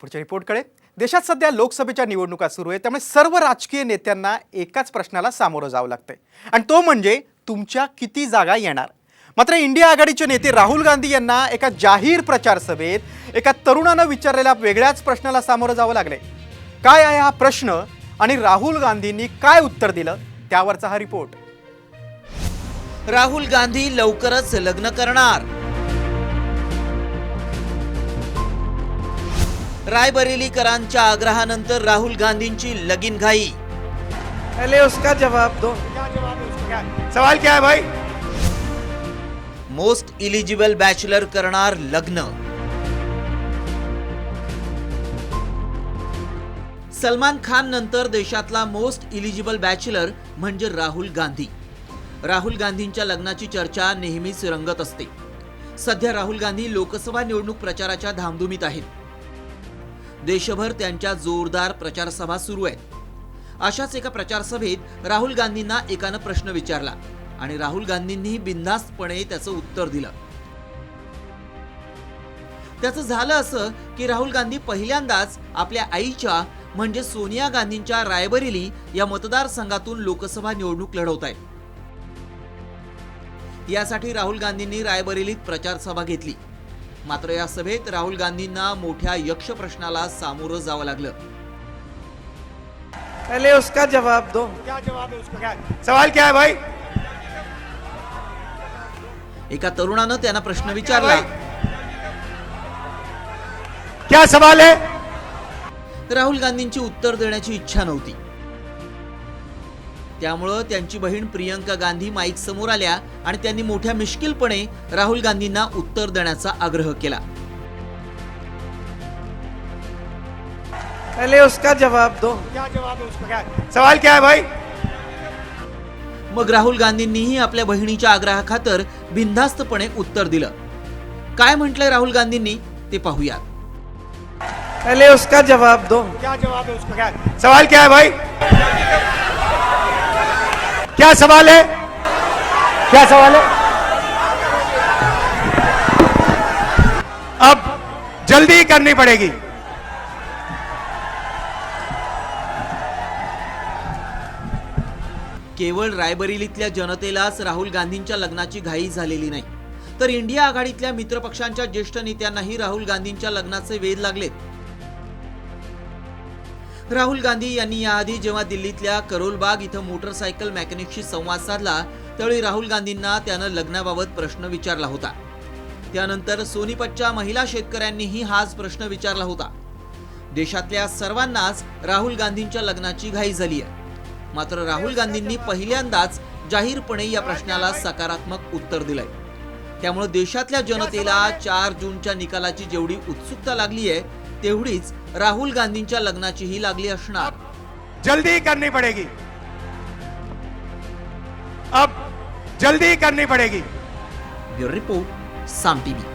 पुढच्या रिपोर्टकडे देशात सध्या लोकसभेच्या निवडणुका सुरू आहेत त्यामुळे सर्व राजकीय नेत्यांना एकाच प्रश्नाला सामोरं जावं लागतंय. आणि तो म्हणजे तुमच्या किती जागा येणार? मात्र इंडिया आघाडीचे नेते राहुल गांधी यांना एका जाहीर प्रचार सभेत एका तरुणानं विचारलेल्या वेगळ्याच प्रश्नाला सामोरं जावं लागले काय आहे हा प्रश्न आणि राहुल गांधींनी काय उत्तर दिलं? त्यावरचा हा रिपोर्ट राहुल गांधी लवकरच लग्न करणार. रायबरेलीकरांच्या आग्रहानंतर राहुल गांधींची लगीन घाई. पहले उसका जवाब दो। सवाल क्या है भाई? मोस्ट इलिजिबल बॅचलर करणार लग्न. सलमान खान नंतर देशातला मोस्ट इलिजिबल बॅचलर म्हणजे राहुल गांधी. राहुल गांधींच्या लग्नाची चर्चा नेहमीच रंगत असते. सध्या राहुल गांधी लोकसभा निवडणूक प्रचाराच्या धामधुमीत आहेत. देशभर त्यांच्या जोरदार प्रचारसभा सुरू आहेत. अशाच एका प्रचारसभेत राहुल गांधींना एकानं प्रश्न विचारला आणि राहुल गांधींनी बिनधास्तपणे त्याचं उत्तर दिलं. त्याचं झालं असं की राहुल गांधी पहिल्यांदाच आपल्या आईच्या म्हणजे सोनिया गांधींच्या रायबरेली या मतदारसंघातून लोकसभा निवडणूक लढवत आहेत यासाठी राहुल गांधींनी रायबरेलीत प्रचारसभा घेतली. मात्र या सभेत राहुल गांधींना मोठ्या यक्ष प्रश्नाला सामोरं जावं लागलं. पहले उसका जवाब दो. क्या जवाब है उसका? क्या? सवाल क्या है भाई? एका तरुणानं त्यांना प्रश्न विचारला. क्या सवाल है? राहुल गांधींची उत्तर देण्याची इच्छा नव्हती. त्यामुळं त्यांची बहीण प्रियंका गांधी माईक समोर आल्या आणि त्यांनी मोठ्या मिश्किलपणे राहुल गांधींना उत्तर देण्याचा आग्रह केला. पहले उसका जवाब दो। क्या जवाब है उसका? क्या? सवाल क्या है भाई? मग राहुल गांधींनीही आपल्या बहिणीच्या आग्रहाखातर बिनधास्तपणे उत्तर दिलं. काय म्हटलंय राहुल गांधींनी? ते पाहूया. पहले उसका जवाब दो। क्या जवाब है उसका? क्या? सवाल क्या है भाई? क्या सवाल है? क्या सवाल है? अब जल्दी करनी पड़ेगी। केवळ रायबरेलीतल्या जनतेलाच राहुल गांधींच्या लग्नाची घाई झालेली नाही. तर इंडिया आघाडीतल्या मित्रपक्षांच्या ज्येष्ठ नेत्यांनाही राहुल गांधींच्या लग्नाचे वेध लागलेत. राहुल गांधी यांनी याआधी जेव्हा दिल्लीतल्या करोलबाग इथं मोटरसायकल मेकॅनिकशी संवाद साधला त्यावेळी राहुल गांधींना त्यानं लग्नाबाबत प्रश्न विचारला होता. त्यानंतर सोनीपतच्या महिला शेतकऱ्यांनीही हाच प्रश्न विचारला होता. देशातल्या सर्वांनाच राहुल गांधींच्या लग्नाची घाई झाली आहे मात्र राहुल गांधींनी पहिल्यांदाच जाहीरपणे या प्रश्नाला सकारात्मक उत्तर दिलंय. त्यामुळे देशातल्या जनतेला चार जूनच्या निकालाची जेवढी उत्सुकता लागली आहे तेवढीच राहुल गांधींच्या लग्नाचीही लागली असणार. जल्दी करनी पड़ेगी। अब जल्दी करनी पड़ेगी। Bureau report Saam TV